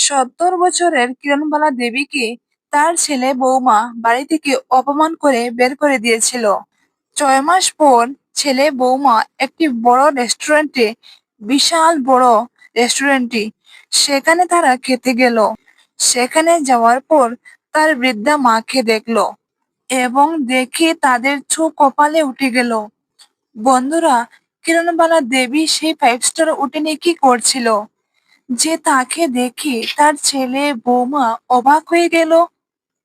সত্তর বছরের কিরণবালা দেবীকে তার ছেলে বৌমা বাড়ি থেকে অপমান করে বের করে দিয়েছিল। ছয় মাস পর ছেলে বৌমা একটি বড় রেস্টুরেন্টে, বিশাল বড় রেস্টুরেন্টটি, সেখানে তারা খেতে গেল। সেখানে যাওয়ার পর তার বৃদ্ধা মাকে দেখল এবং দেখে তাদের চোখ কপালে উঠে গেল। বন্ধুরা, কিরণবালা দেবী সেই ফাইভ স্টার হোটেলে কি করছিল? যে তাকে দেখে তার ছেলে বৌমা অবাক হয়ে গেল।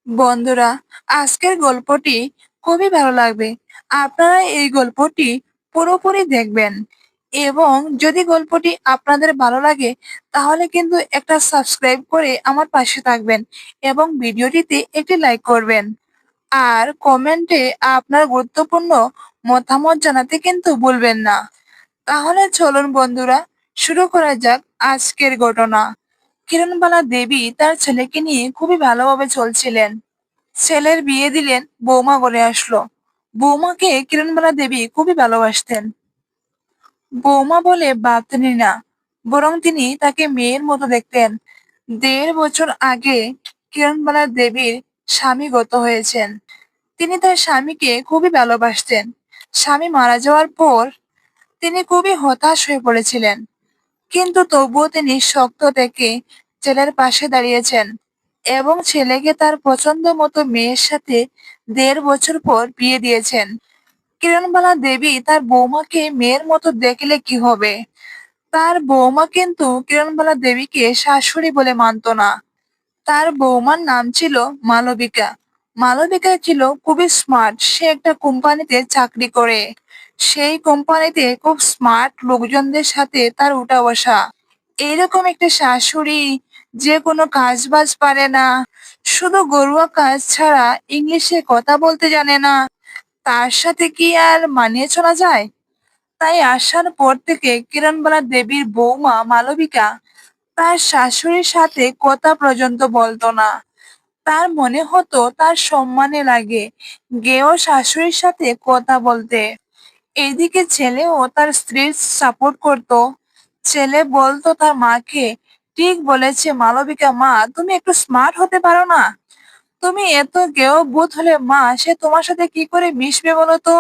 বন্ধুরা, আজকের গল্পটি খুবই ভালো লাগবে। আপনারা এই গল্পটি পুরোপুরি দেখবেন। এবং যদি গল্পটি আপনাদের ভালো লাগে, তাহলে কিন্তু একটা সাবস্ক্রাইব করে আমার পাশে থাকবেন এবং ভিডিওটিতে একটি লাইক করবেন। আর কমেন্টে আপনার গুরুত্বপূর্ণ মতামত জানাতে কিন্তু ভুলবেন না। তাহলে চলুন বন্ধুরা শুরু করা যাক আজকের ঘটনা। কিরণবালা দেবী তার ছেলেকে নিয়ে খুবই ভালোভাবে চলছিলেন। ছেলের বিয়ে দিলেন বৌমা বলে আসলো। বৌমাকে কিরণবালা দেবী খুবই ভালোবাসতেন। বৌমা বলে ভাবতেন না, বরং তিনি তাকে মেয়ের মতো দেখতেন। দেড় বছর আগে কিরণবালা দেবীর স্বামী গত হয়েছেন। তিনি তার স্বামীকে খুবই ভালোবাসতেন। স্বামী মারা যাওয়ার পর তিনি খুবই হতাশ হয়ে পড়েছিলেন। কিন্তু তবুও তিনি শক্ত থেকে ছেলের পাশে দাঁড়িয়েছেন এবং ছেলেকে তার পছন্দ মতো মেয়ের সাথে দেড় বছর পর বিয়ে দিয়েছেন। কিরণবালা দেবী তার বৌমাকে মেয়ের মতো দেখলে কি হবে? তার বৌমা কিন্তু কিরণবালা দেবীকে শাশুড়ি বলে মানত না। তার বৌমার নাম ছিল মালবিকা। মালবিকা ছিল খুবই স্মার্ট সে একটা কোম্পানিতে চাকরি করে। সেই কোম্পানিতে খুব স্মার্ট লোকজনদের সাথে তার উঠা বসা। এইরকম একটা শাশুড়ি যে কোনো কাজ বাজ পারে না। শুধু গরুয়া কাজ ছাড়া ইংলিশে কথা বলতে জানে না। তার সাথে কি আর মানিয়ে চলা যায়? তাই আসার পর থেকে কিরণবালা দেবীর বৌমা মালবিকা তার শাশুড়ির সাথে কথা পর্যন্ত বলতো না। তার মনে হতো তার সম্মানে লাগে গেও শাশুড়ির সাথে কথা বলতে। এদিকে ছেলেও তার স্ত্রীর সাপোর্ট করত। ছেলে বলতো তার মাকে, ঠিক বলেছে মালবিকা মা, তুমি একটু স্মার্ট হতে পারো না। তুমি এত গেও বুথ হলে মা, সে তোমার সাথে কি করে মিশবে বলো তো?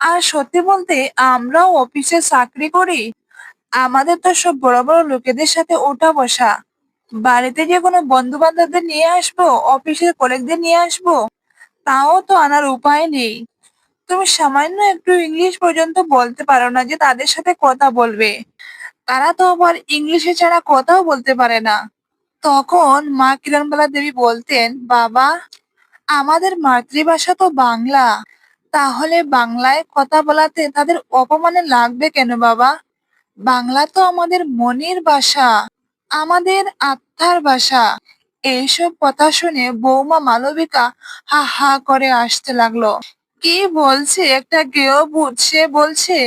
আর সত্যি বলতে আমরাও অফিসে চাকরি করি। আমাদের তো সব বড় বড় লোকেদের সাথে ওঠা বসা। বাড়িতে যে কোনো বন্ধু বান্ধবদের নিয়ে আসব, অফিসের কলিগদের নিয়ে আসব? তাও তো আনার উপায় নেই। তুমি সামান্য একটু ইংলিশ পর্যন্ত বলতে পারো না যে তাদের সাথে কথা বলবে। তারা তো আবার ইংলিশে ছাড়া কথাও বলতে পারে না। তখন মা কিরণবালা দেবী বলতেন, বাবা, আমাদের মাতৃভাষা তো বাংলা। তাহলে বাংলায় কথা বলাতে তাদের অপমানে লাগবে কেন বাবা? বাংলা তো আমাদের মনের ভাষা, আমাদের আত্মার ভাষা। এইসব কথা শুনে বৌমা মালবিকা হা হা করে আসতে লাগল। কি বলছে? একটা গেও বুঝ সে বলছে,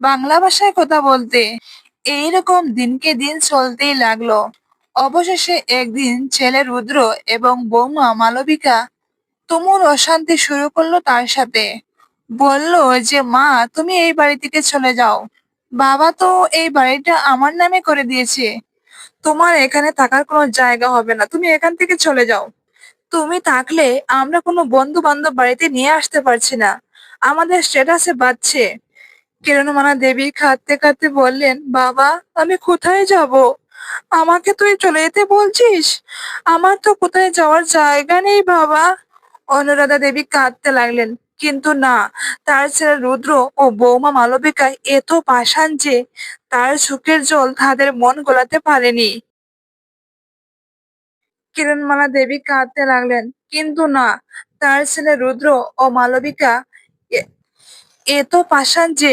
বাংলা ভাষায় কথা বলতে। এইরকম দিনকে দিন চলতেই লাগল। অবশেষে একদিন ছেলে রুদ্র এবং বৌমা মালবিকা তুমুল অশান্তি শুরু করল তার সাথে। বলল যে, মা, তুমি এই বাড়ি থেকে চলে যাও। বাবা তো এই বাড়িটা আমার নামে করে দিয়েছে। তোমার এখানে থাকার কোনো জায়গা হবে না। তুমি এখান থেকে চলে যাও। তুমি থাকলে আমরা কোনো বন্ধু বান্ধব বাড়িতে নিয়ে আসতে পারছি না। আমাদের স্ট্যাটাসে বাড়ছে কিরণমানা দেবী কাঁদতে কাঁদতে বললেন, বাবা, আমি কোথায় যাব? আমাকে তুই চলে যেতে বলছিস? আমার তো কোথায় যাওয়ার জায়গা নেই, বাবা। অনুরাধা দেবী কাঁদতে লাগলেন। কিন্তু না, তার ছেলে রুদ্র ও বৌমা মালবিকা এত পাষাণ যে তার চোখের জল তাদের মন গোলাতে পারেনি। কিরণমালা দেবী কাঁদতে লাগলেন। কিন্তু না, তার ছেলে রুদ্র ও মালবিকা এত পাষাণ যে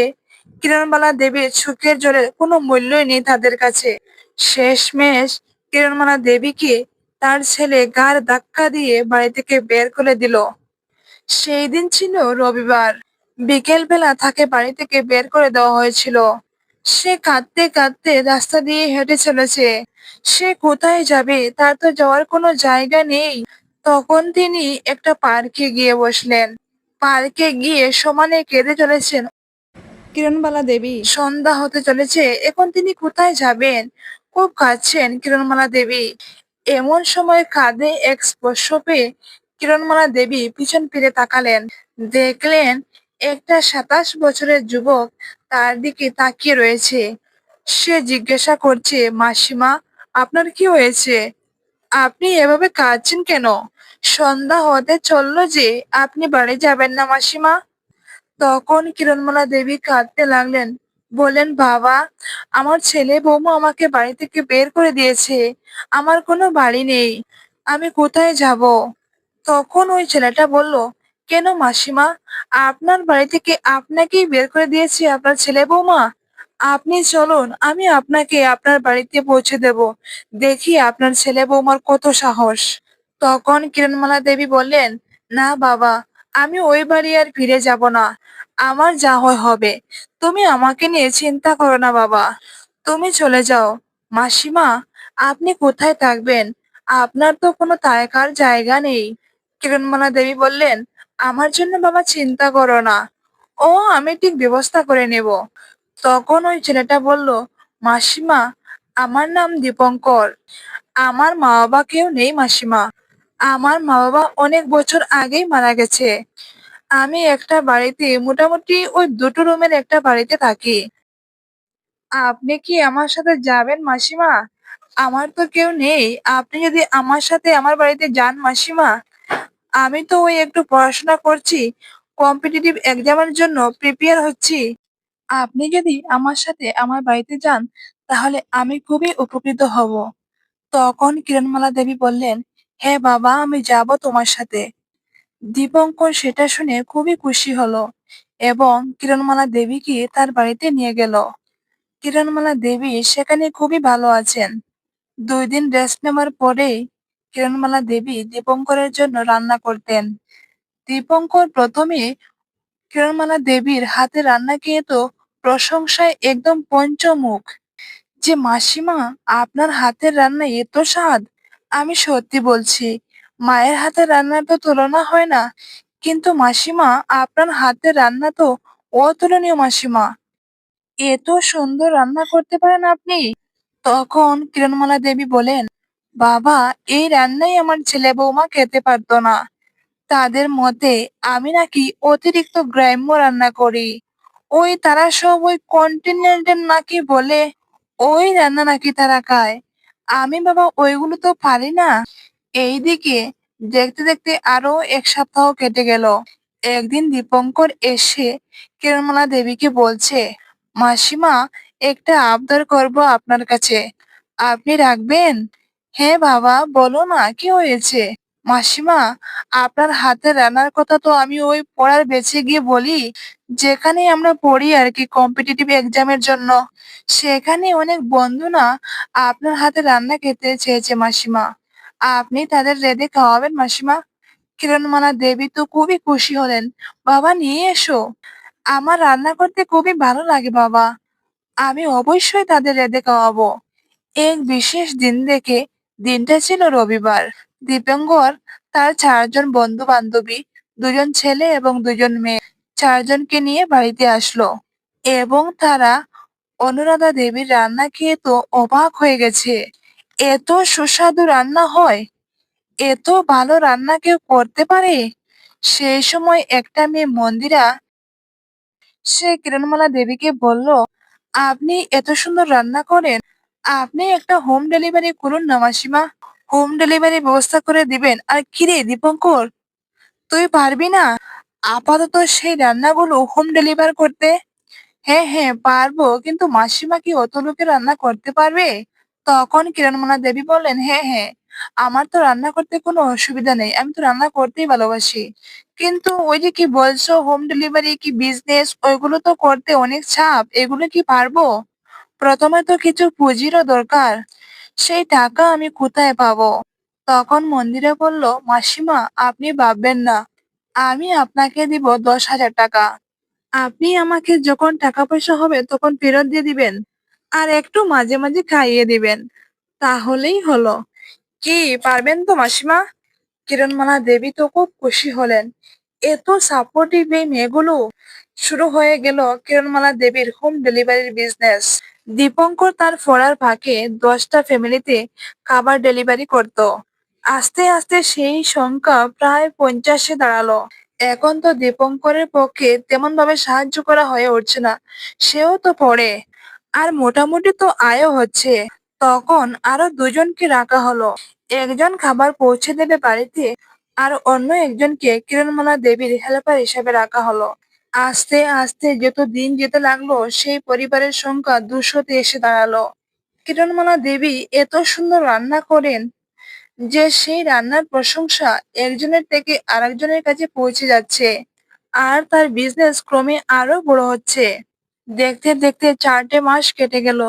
কিরণমালা দেবীর সুখের জলের কোনো মূল্যই নেই তাদের কাছে। শেষমেশ কিরণমালা দেবীকে তার ছেলে গার ধাক্কা দিয়ে বাড়ি থেকে বের করে দিল। সেই দিন ছিল রবিবার। বিকেল বেলা তাকে বাড়ি থেকে বের করে দেওয়া হয়েছিল। সে কাঁদতে কাঁদতে রাস্তা দিয়ে হেঁটে চলেছে। সে কোথায় যাবে তার তো যাওয়ার কোনো জায়গা নেই। তখন তিনি একটা পার্কে গিয়ে বসলেন। পার্কে গিয়ে সমানে কেঁদে চলেছেন। কিরণবালা দেবী। সন্ধ্যা হতে চলেছে এখন তিনি কোথায় যাবেন? খুব কাঁদছেন কিরণমালা দেবী। এমন সময় কাঁধে এক স্পর্শ পেয়ে কিরণমালা দেবী পিছন ফিরে তাকালেন। দেখলেন একটা সাতাশ বছরের যুবক তার দিকে তাকিয়ে রয়েছে। সে জিজ্ঞাসা করছে, মাসিমা, আপনার কি হয়েছে? আপনি এভাবে কাঁদছেন কেন? সন্ধ্যা হতে চলল যে, আপনি বাড়ি যাবেন না, মাসিমা? তখন কিরণমালা দেবী কাঁদতে লাগলেন। বললেন, বাবা, আমার ছেলে বৌমা আমাকে বাড়ি থেকে বের করে দিয়েছে। আমার কোনো বাড়ি নেই। আমি কোথায় যাব? তখন ওই ছেলেটা বলল, কেন মাসিমা? আপনার বাড়ি থেকে আপনাকেই বের করে দিয়েছে আপনার ছেলে বৌমা। আপনি চলুন, আমি আপনাকে আপনার বাড়িতে পৌঁছে দেব। দেখি আপনার ছেলে বৌমার কত সাহস। তখন কিরণমালা দেবী বললেন, না বাবা, আমি ওই বাড়ি আর ফিরে যাব না। আমার যা হয় হবে। তুমি আমাকে নিয়ে চিন্তা করো না বাবা। তুমি চলে যাও। মাসিমা, আপনি কোথায় থাকবেন? আপনার তো কোনো থাকার জায়গা নেই। কিরণমালা দেবী বললেন আমার জন্য বাবা চিন্তা করো না। ও, আমি ঠিক ব্যবস্থা করে নেব। তখন ওই ছেলেটা বলল, মাসিমা, আমার নাম দীপঙ্কর। আমার মা বাবা কেউ নেই, মাসিমা। আমার মা বাবা অনেক বছর আগেই মারা গেছে। আমি একটা বাড়িতে, মোটামুটি ওই দুটো রুমের একটা বাড়িতে থাকি। আপনি কি আমার সাথে যাবেন, মাসিমা? আমার তো কেউ নেই। আপনি যদি আমার সাথে আমার বাড়িতে যান, মাসিমা আমি তো ওই একটু পড়াশোনা করছি কম্পিটিটিভ এক্সামের জন্য প্রিপেয়ার হচ্ছি। আপনি যদি আমার সাথে আমার বাড়িতে যান, তাহলে আমি খুবই উপকৃত হব। তখন কিরণমালা দেবী বললেন হ্যাঁ বাবা, আমি যাব তোমার সাথে। দীপঙ্কর সেটা শুনে খুবই খুশি হলো এবং কিরণমালা দেবীকে তার বাড়িতে নিয়ে গেল। কিরণমালা দেবী সেখানে খুবই ভালো আছেন। দুই দিন রেস্ট নেওয়ার পরেই কিরণমালা দেবী দীপঙ্করের জন্য রান্না করতেন। দীপঙ্কর প্রথমে কিরণমালা দেবীর হাতে রান্না খেয়ে তো প্রশংসায় একদম পঞ্চমুখ। যে, মাসিমা, আপনার হাতের রান্না এত স্বাদ? আমি সত্যি বলছি, মায়ের হাতের রান্নার তো তুলনা হয় না। কিন্তু মাসিমা, আপনার হাতের রান্না তো অতুলনীয় মাসিমা। এত সুন্দর রান্না করতে পারেন আপনি? তখন কিরণমালা দেবী বলেন বাবা, এই রান্নাই আমার ছেলে বৌমা খেতে পারতো না। তাদের মতে আমি নাকি অতিরিক্ত গ্রাম্য রান্না করি। ওই তারা সব ওই কন্টিনেন্টাল নাকি বলে, ওই রান্না নাকি তারা খায়। আমি বাবা ওইগুলো তো পারি না। এইদিকে দেখতে দেখতে আরও এক সপ্তাহ কেটে গেল। একদিন দীপঙ্কর এসে কেরমলা দেবীকে বলছে, মাসিমা, একটা আবদার করব আপনার কাছে। আপনি রাখবেন? হ্যাঁ বাবা, বলো না, কি হয়েছে? মাসিমা, আপনার হাতের রান্নার কথা তো আমি ওই পড়ার বেঁচে গিয়ে বলি যেখানে আমরা পড়ি আর কি কম্পিটিটিভ এক্সামের জন্য। সেখানে অনেক বন্ধু না আপনার হাতে রান্না খেতে চেয়েছে মাসিমা। আপনি তাদের রেঁধে খাওয়াবেন মাসিমা। কিরণমালা দেবী তো খুবই খুশি হলেন। বাবা, নিয়ে এসো। আমার রান্না করতে খুবই ভালো লাগে বাবা। আমি অবশ্যই তাদের রেঁধে খাওয়াবো। এক বিশেষ দিন দেখে দিনটা ছিল রবিবার। দীপঙ্কর তার চারজন বন্ধু বান্ধবী দুজন ছেলে এবং দুজন মেয়ে চারজনকে নিয়ে বাড়িতে আসলো এবং তারা অনুরাধা দেবীর রান্না খেয়ে তো অবাক হয়ে গেছে। এত সুস্বাদু রান্না হয়? এত ভালো রান্না কেউ করতে পারে? সেই সময় একটা মেয়ে মন্দিরা সে কিরণমালা দেবীকে বলল, আপনি এত সুন্দর রান্না করেন আপনি একটা হোম ডেলিভারি করুন না, মাসিমা। হোম ডেলিভারি ব্যবস্থা করে দিবেন। আর কিরে, দীপঙ্কর? তুই পারবি না? আপাতত সেই রান্নাগুলো হোম ডেলিভার করতে। হ্যাঁ হ্যাঁ পারব। কিন্তু মাসিমা কি অত লোকে রান্না করতে পারবে? তখন কিরণমোনা দেবী বললেন হ্যাঁ হ্যাঁ আমার তো রান্না করতে কোনো অসুবিধা নেই। আমি তো রান্না করতেই ভালোবাসি। কিন্তু ওই যে কি বলছো হোম ডেলিভারি কি বিজনেস ওইগুলো তো করতে অনেক চাপ। এগুলো কি পারব? প্রথমে তো কিছু পুঁজিরও দরকার। সেই টাকা আমি কোথায় পাবো? তখন মন্দিরে বলল, মাসিমা, আপনি ভাববেন না। আমি আপনাকে দিব দশ হাজার টাকা। আপনি আমাকে যখন টাকা পয়সা হবে তখন ফেরত দিয়ে দিবেন আর একটু মাঝে মাঝে খাইয়ে দিবেন। তাহলেই হলো। কি, পারবেন তো মাসিমা? কিরণমালা দেবী তো খুব খুশি হলেন। এত সাপোর্টিভ এই মেয়েগুলো? শুরু হয়ে গেল কিরণমালা দেবীর হোম ডেলিভারির বিজনেস দীপঙ্কর তার ফোড়ার ফাঁকে দশটা ফ্যামিলিতে খাবার ডেলিভারি করত। আস্তে আস্তে সেই সংখ্যা প্রায় পঞ্চাশে দাঁড়াল। এখন তো দীপঙ্করের পক্ষে তেমন ভাবে সাহায্য করা হয়ে উঠছে না। সেও তো পড়ে। আর মোটামুটি তো আয়ও হচ্ছে। তখন আরও দুজনকে রাখা হলো। একজন খাবার পৌঁছে দেবে বাড়িতে, আর অন্য একজনকে কিরণমালা দেবীর হেল্পার হিসেবে রাখা হলো। আস্তে আস্তে যত দিন যেতে লাগল, সেই পরিবারের সংখ্যা দুশোতে এসে দাঁড়াল। কিরণমালা দেবী এত সুন্দর রান্না করেন যে সেই রান্নার প্রশংসা একজনের থেকে আরেকজনের কাছে পৌঁছে যাচ্ছে আর তার বিজনেস ক্রমে আরও বড় হচ্ছে। দেখতে দেখতে চারটে মাস কেটে গেল।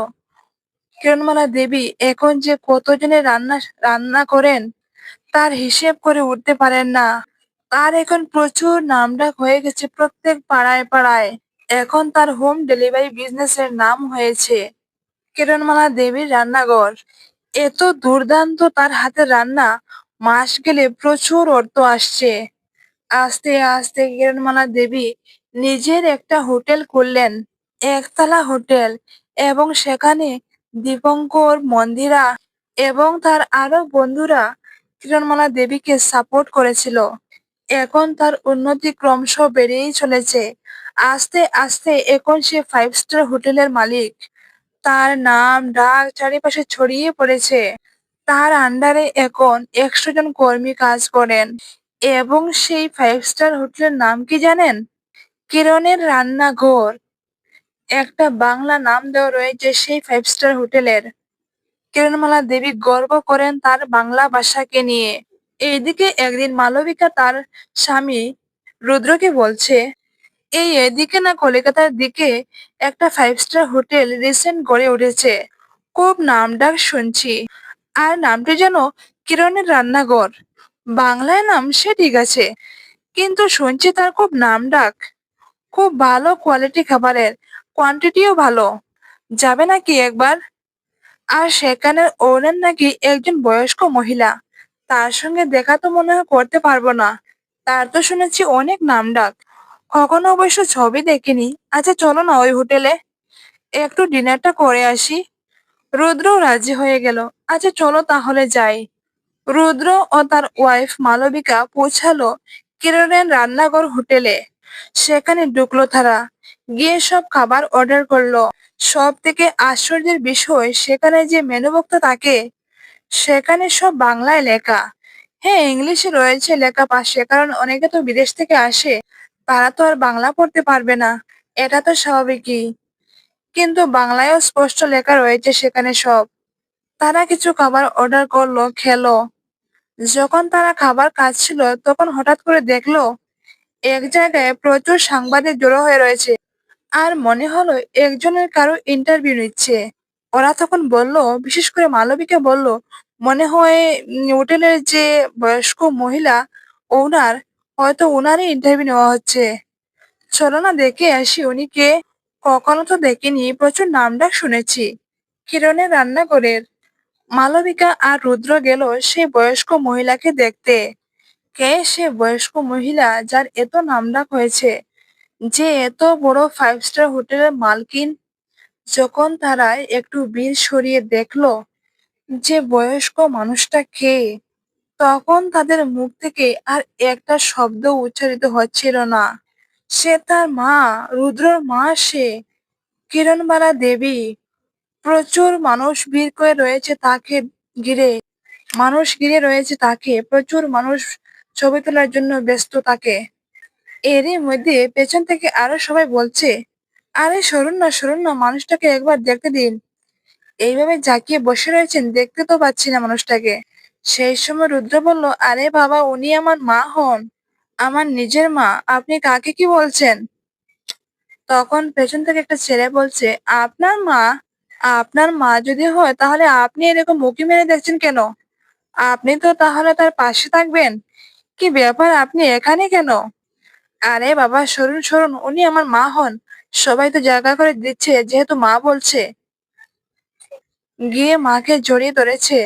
কিরণমালা দেবী এখন যে কতজনের রান্না রান্না করেন তার হিসেব করে উঠতে পারেন না। তার এখন প্রচুর নামডাক হয়ে গেছে প্রত্যেক পাড়ায় পাড়ায়। এখন তার হোম ডেলিভারি বিজনেসের নাম হয়েছে কিরণমালা দেবীর রান্নাঘর। এত দুর্দান্ত তার হাতের রান্না, মাস গেলে প্রচুর অর্থ আসছে। আস্তে আস্তে কিরণমালা দেবী নিজের একটা হোটেল খুললেন, একতলা হোটেল এবং সেখানে দীপঙ্কর, মন্দিরা এবং তার আরও বন্ধুরা কিরণমালা দেবীকে সাপোর্ট করেছিল। এখন তার উন্নতি ক্রমশ বেড়েই চলেছে। আস্তে আস্তে এখন সে ফাইভ স্টার হোটেলের মালিক। তার নাম ডাক চারিপাশে ছড়িয়ে পড়েছে। তার আন্ডারে এখন একশো জন কর্মী কাজ করেন। এবং সেই ফাইভ স্টার হোটেলের নাম কি জানেন? কিরণের রান্নাঘর। একটা বাংলা নাম দেওয়া রয়েছে সেই ফাইভ স্টার হোটেলের। কিরণমালা দেবী গর্ব করেন তার বাংলা ভাষাকে নিয়ে। এইদিকে একদিন মালবিকা তার স্বামী রুদ্রকে বলছে, এই এদিকে না কলকাতার দিকে একটা ফাইভ স্টার হোটেল রিসেন্ট গড়ে উঠেছে। খুব নামডাক শুনছি। আর নামটি যেন কিরণের রান্নাঘর। বাংলায় নাম সে ঠিক আছে, কিন্তু শুনছি তার খুব নামডাক। খুব ভালো কোয়ালিটি খাবারের কোয়ান্টিটিও ভালো। যাবে নাকি একবার? আর সেখানে ওনার নাকি একজন বয়স্ক মহিলা। তার সঙ্গে দেখা তো মনে হয় করতে পারব না। তার তো শুনেছি অনেক নাম ডাক কখনো অবশ্য ছবি দেখিনি। আচ্ছা চলো না ওই হোটেলে। একটু ডিনারটা করে আসি। রুদ্র রাজি হয়ে গেল। আচ্ছা চলো তাহলে যাই। রুদ্র ও তার ওয়াইফ মালবিকা পৌঁছালো কিরণের রান্নাঘর হোটেলে। সেখানে ঢুকলো তারা। গিয়ে সব খাবার অর্ডার করল। সব থেকে আশ্চর্যের বিষয়, সেখানে যে মেনুভুক্ত থাকে সেখানে সব বাংলায় লেখা। হ্যাঁ ইংলিশে রয়েছে লেখা পাশে, কারণ অনেকে তো বিদেশ থেকে আসে, তারা তো আর বাংলা পড়তে পারবে না, এটা তো স্বাভাবিকই। কিন্তু বাংলায়ও স্পষ্ট লেখা রয়েছে সেখানে সব। তারা কিছু খাবার অর্ডার করল, খেলো। যখন তারা খাবার খাচ্ছিল, তখন হঠাৎ করে দেখল, এক জায়গায় প্রচুর সাংবাদিক জড়ো হয়ে রয়েছে। আর মনে হলো, একজনের কারও ইন্টারভিউ নিচ্ছে। ওরা তখন বলল, বিশেষ করে মালবিকা বলল, মনে হয় হোটেলের যে বয়স্ক মহিলা, ওনার হয়তো ওনারই ইন্টারভিউ নেওয়া হচ্ছে। চলো না দেখে আসি উনি কে। কখনো তো দেখিনি, প্রচুর নামডাক শুনেছি। কিরণের রান্নাঘরের মালবিকা আর রুদ্র গেল সেই বয়স্ক মহিলাকে দেখতে। কে সে বয়স্ক মহিলা যার এত নামডাক হয়েছে? যে এত বড় ফাইভ স্টার হোটেলের মালকিন যখন তারা একটু ভিড় সরিয়ে দেখল যে বয়স্ক মানুষটা কে, তখন তাদের মুখ থেকে আর একটা শব্দ উচ্চারিত হচ্ছিল না। সে তার মা, রুদ্রর মা সে, কিরণবালা দেবী। প্রচুর মানুষ ভিড় করে রয়েছে তাকে ঘিরে। মানুষ ঘিরে রয়েছে তাকে। প্রচুর মানুষ ছবি তোলার জন্য ব্যস্ত তাকে। এরই মধ্যে পেছন থেকে আরও সবাই বলছে আরে সরুন না সরুন না, মানুষটাকে একবার দেখতে দিন। এইভাবে জাকিয়ে বসে রয়েছেন, দেখতে তো পাচ্ছি না মানুষটাকে। সেই সময় রুদ্র বলল, আরে বাবা, উনি আমার মা হন, আমার নিজের মা, আপনি কাকে কি বলছেন? তখন পেছন থেকে একটা ছেলে বলছে, আপনার মা আপনার মা যদি হয়, তাহলে আপনি এরকম মুখি মেরে দেখছেন কেন? আপনি তো তাহলে তার পাশে থাকবেন। কি ব্যাপার, আপনি এখানে কেন? আরে বাবা, সরুন সরুন, উনি আমার মা হন সবাই তো জায়গা করে দিচ্ছে, যেহেতু মা বলছে। গিয়ে মাকে জড়িয়ে ধরেছে।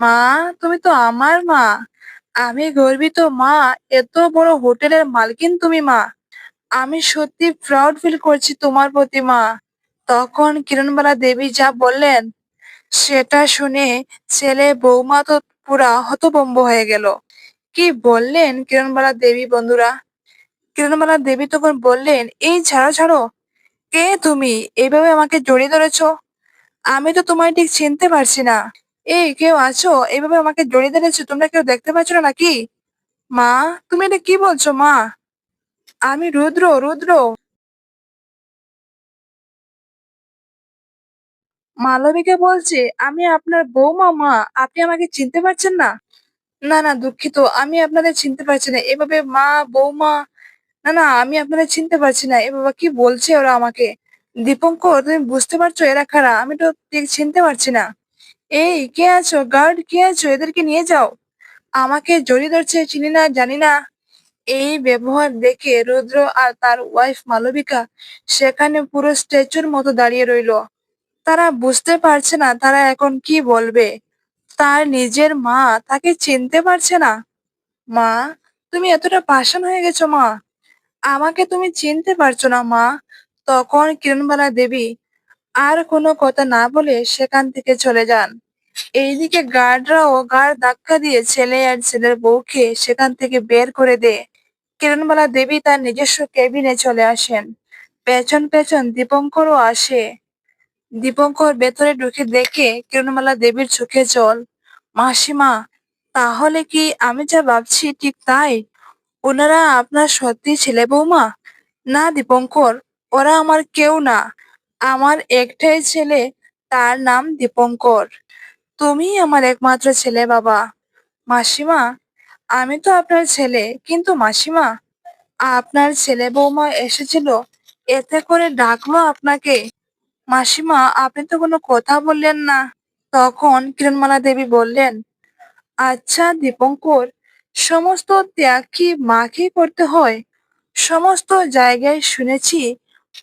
মা, তুমি তো আমার মা। আমি গর্বিত, মা। এত বড় হোটেলের মালকিন তুমি, মা। আমি সত্যি প্রাউড ফিল করছি তোমার প্রতি, মা। তখন কিরণবালা দেবী যা বললেন, সেটা শুনে ছেলে বৌমা তো পুরা হতবম্ব হয়ে গেল। কি বললেন কিরণবালা দেবী, বন্ধুরা? কিরণবালা দেবী তখন বললেন, এই, ছাড়ো ছাড়ো। কে তুমি? এভাবে আমাকে জড়িয়ে ধরেছো? আমি তো তোমায় ঠিক চিনতে পারছি না। এই, কেউ আছো? এভাবে আমাকে জড়িয়ে ধরেছো? তোমরা কেউ দেখতে পাচ্ছ না নাকি? মা, তুমি এটা কি বলছো, মা? আমি রুদ্র রুদ্র। মালবিকা বলছে, আমি আপনার বৌমা, মা। আপনি আমাকে চিনতে পারছেন না? না না, দুঃখিত। আমি আপনাদের চিনতে পারছি না। এভাবে মা, বৌমা না না, আমি আপনাদের চিনতে পারছি না। এ বাবা কি বলছে ওরা আমাকে? দীপঙ্কর, তুমি বুঝতে পারছ? এরা কারা? আমি তো ঠিক চিনতে পারছি না। এই, কে আছো? গার্ড, কে আছো? এদেরকে নিয়ে যাও। আমাকে জড়িয়ে ধরছে, চিনি না, জানি না। এই ব্যবহার দেখে রুদ্র আর তার ওয়াইফ মালবিকা সেখানে পুরো স্ট্যাচুর মতো দাঁড়িয়ে রইল। তারা বুঝতে পারছে না, তারা এখন কি বলবে? তার নিজের মা তাকে চিনতে পারছে না। মা, তুমি এতটা পাষাণ হয়ে গেছো, মা। আমাকে তুমি চিনতে পারছ না, মা। তখন কিরণবালা দেবী আর কোনো কথা না বলে সেখান থেকে চলে যান। এইদিকে গার্ডরাও গার্ড ধাক্কা দিয়ে ছেলে আর ছেলের বউকে সেখান থেকে বের করে দেয়। কিরণবালা দেবী তার নিজস্ব কেবিনে চলে আসেন। পেছন পেছন দীপঙ্করও আসে। দীপঙ্কর ভেতরে ঢুকে দেখে কিরণমালা দেবীর চোখে জল। মাসিমা, তাহলে কি আমি যা ভাবছি ঠিক তাই? ওনারা আপনার সত্যি ছেলে বৌমা? না দীপঙ্কর, ওরা আমার কেউ না। আমার একটাই ছেলে, তার নাম দীপঙ্কর। তুমি আমার একমাত্র ছেলে বাবা। মাসিমা, আমি তো আপনার ছেলে, কিন্তু মাসিমা, আপনার ছেলে বৌমা এসেছিল, এতে করে ডাকলো আপনাকে। মাসিমা, আপনি তো কোনো কথা বললেন না। তখন কিরণমালা দেবী বললেন আচ্ছা দীপঙ্কর সমস্ত ত্যাগ কি মাকে করতে হয়? সমস্ত জায়গায় শুনেছি,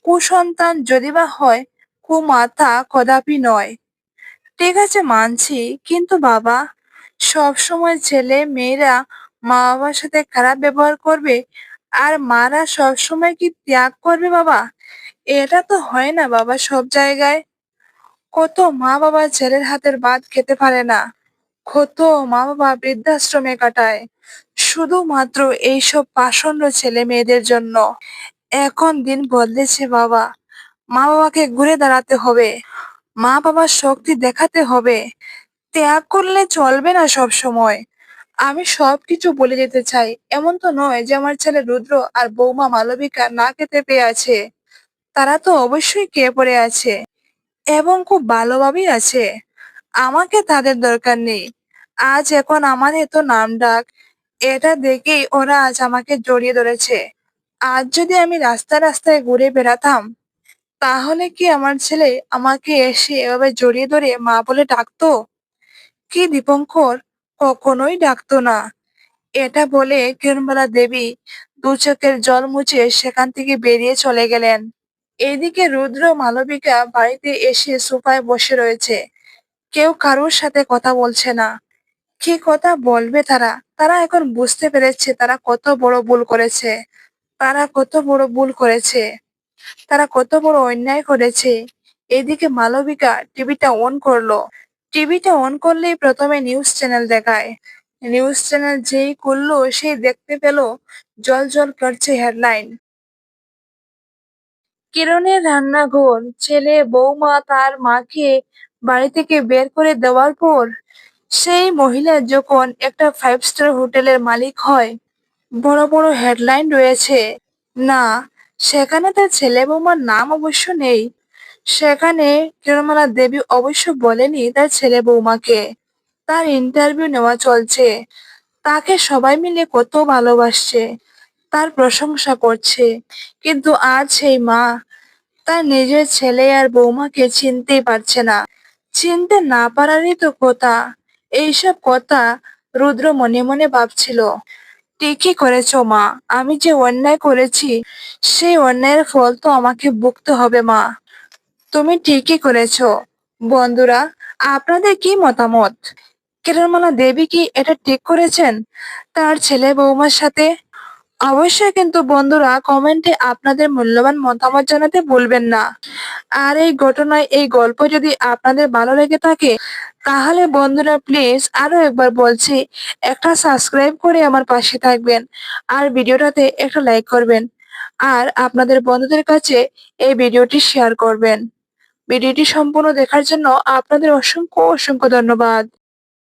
কুসন্তান যদি বা হয়, কুমাতা কদাপি নয়। ঠিক আছে, মানছি। কিন্তু বাবা সব সময় ছেলে মেয়েরা মা বাবার সাথে খারাপ ব্যবহার করবে, আর মারা সব সময় কি ত্যাগ করবে বাবা? এটা তো হয় না বাবা সব জায়গায়। কত মা বাবা ছেলের হাতের ভাত খেতে পারে না। কত মা বাবা বৃদ্ধাশ্রমে কাটায়। শুধুমাত্র এইসব পাষণ্ড ছেলে মেয়েদের জন্য। এখন দিন বদলেছে বাবা। মা বাবাকে ঘুরে দাঁড়াতে হবে। মা বাবার শক্তি দেখাতে হবে। ত্যাগ করলে চলবে না সব সময়। আমি সবকিছু বলে যেতে চাই। এমন তো নয় যে আমার ছেলে রুদ্র আর বৌমা মালবিকা না খেতে পেয়ে আছে। তারা তো অবশ্যই খেয়ে পড়ে আছে। এবং খুব ভালোভাবেই আছে। আমাকে তাদের দরকার নেই। আজ এখন আমার এত নাম ডাক। এটা দেখেই ওরা আজ আমাকে জড়িয়ে ধরেছে। আজ যদি আমি রাস্তা রাস্তায় ঘুরে বেড়াতাম, তাহলে কি আমার ছেলে আমাকে এসে এভাবে জড়িয়ে ধরে মা বলে ডাকতো? কি দীপঙ্কর, কখনোই ডাকতো না। এটা বলে কিরণবালা দেবী দু চোখের জল মুছে সেখান থেকে বেরিয়ে চলে গেলেন। এদিকে রুদ্র মালবিকা বাড়িতে এসে সোফায় বসে রয়েছে। কেউ কারোর সাথে কথা বলছে না। কি কথা বলবে তারা? তারা এখন বুঝতে পেরেছে তারা কত বড় ভুল করেছে। তারা কত বড় ভুল করেছে। তারা কত বড় অন্যায় করেছে। এদিকে মালবিকা টিভিটা অন করল। টিভিটা অন করলেই প্রথমে নিউজ চ্যানেল দেখায়। নিউজ চ্যানেল যেই করল, সেই দেখতে পেল জল জল করছে হেডলাইন। কিরণের রান্নাঘর, ছেলে বৌমা তার মাকে বাড়ি থেকে বের করে দেওয়ার পর সেই মহিলা যখন একটা ফাইভ স্টার হোটেলের মালিক হয়, বড় বড় হেডলাইন রয়েছে। না, সেখানে তার ছেলে বৌমার নাম অবশ্য নেই। সেখানে কিরণমালা দেবী অবশ্য বলেনি তার ছেলে বৌমাকে। তার ইন্টারভিউ নেওয়া চলছে। তাকে সবাই মিলে কত ভালোবাসছে, তার প্রশংসা করছে। কিন্তু আজ সেই মা, তার নিজের ছেলে আর বৌমাকে চিনতেই পারছে না। চিনতে না পারারই তো কথা। এইসব কথা রুদ্র মনে মনে ভাবছিল। ঠিকই করেছ মা, আমি যে অন্যায় করেছি, সেই অন্যায়ের ফল তো আমাকে ভুগতে হবে মা। তুমি ঠিকই করেছ। বন্ধুরা, আপনাদের কি মতামত? কেরমালা দেবী কি এটা ঠিক করেছেন? তার ছেলে বৌমার সাথে অবশ্যই কিন্তু বন্ধুরা কমেন্টে আপনাদের মূল্যবান মতামত জানাতে ভুলবেন না। আর এই ঘটনায়, এই গল্প যদি আপনাদের ভালো লেগে থাকে, তাহলে বন্ধুরা প্লিজ আরও একবার বলছি, একটা সাবস্ক্রাইব করে আমার পাশে থাকবেন আর ভিডিওটাতে একটা লাইক করবেন আর আপনাদের বন্ধুদের কাছে এই ভিডিওটি শেয়ার করবেন। ভিডিওটি সম্পূর্ণ দেখার জন্য আপনাদের অসংখ্য অসংখ্য ধন্যবাদ।